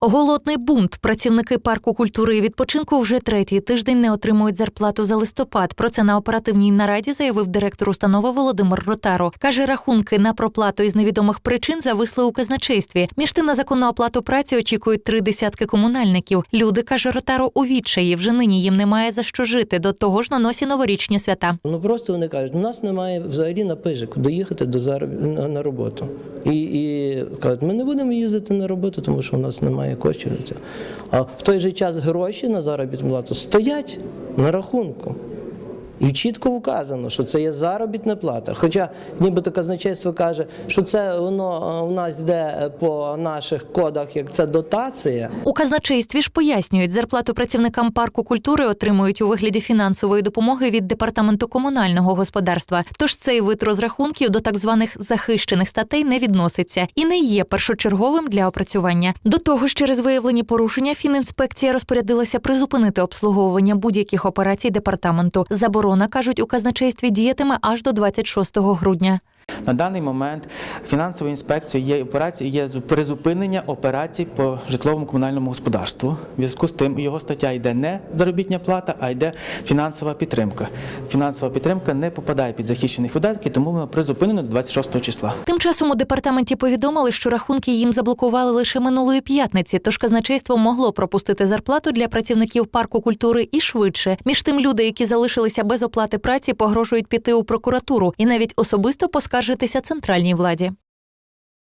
Голодний бунт. Працівники парку культури і відпочинку вже третій тиждень не отримують зарплату за листопад. Про це на оперативній нараді заявив директор установи Володимир Ротаро. Каже, рахунки на проплату із невідомих причин зависли у казначействі. Між тим на законну оплату праці очікують три десятки комунальників. Люди каже Ротаро у відчаї. Вже нині їм немає за що жити. До того ж на носі новорічні свята. Ну просто вони кажуть, у нас немає взагалі на пижик доїхати до зароб... на, роботу. І, і кажуть, ми не будемо їздити на роботу, тому що у нас немає коштів на це. А в той же час гроші на заробітну плату стоять на рахунку. І чітко вказано, що це є заробітна плата. Хоча нібито казначейство каже, що це воно е, у нас йде е, по наших кодах, як це дотація. У казначействі ж пояснюють, зарплату працівникам парку культури отримують у вигляді фінансової допомоги від департаменту комунального господарства. Тож цей вид розрахунків до так званих захищених статей не відноситься і не є першочерговим для опрацювання. До того ж, через виявлені порушення фінінспекція розпорядилася призупинити обслуговування будь-яких операцій департаменту. Заборона кажуть у казначействі діятиме аж до 26 грудня. На даний момент фінансовою інспекцією є операції є зу- призупинення операцій по житловому комунальному господарству. В зв'язку з тим його стаття йде не заробітня плата, а йде фінансова підтримка. Фінансова підтримка не попадає під захищених видатків, тому вона призупинена до 26 числа. Тим часом у департаменті повідомили, що рахунки їм заблокували лише минулої п'ятниці, тож казначейство могло пропустити зарплату для працівників парку культури і швидше. Між тим, люди, які залишилися без оплати праці, погрожують піти у прокуратуру і навіть особисто поскаржитися центральній владі.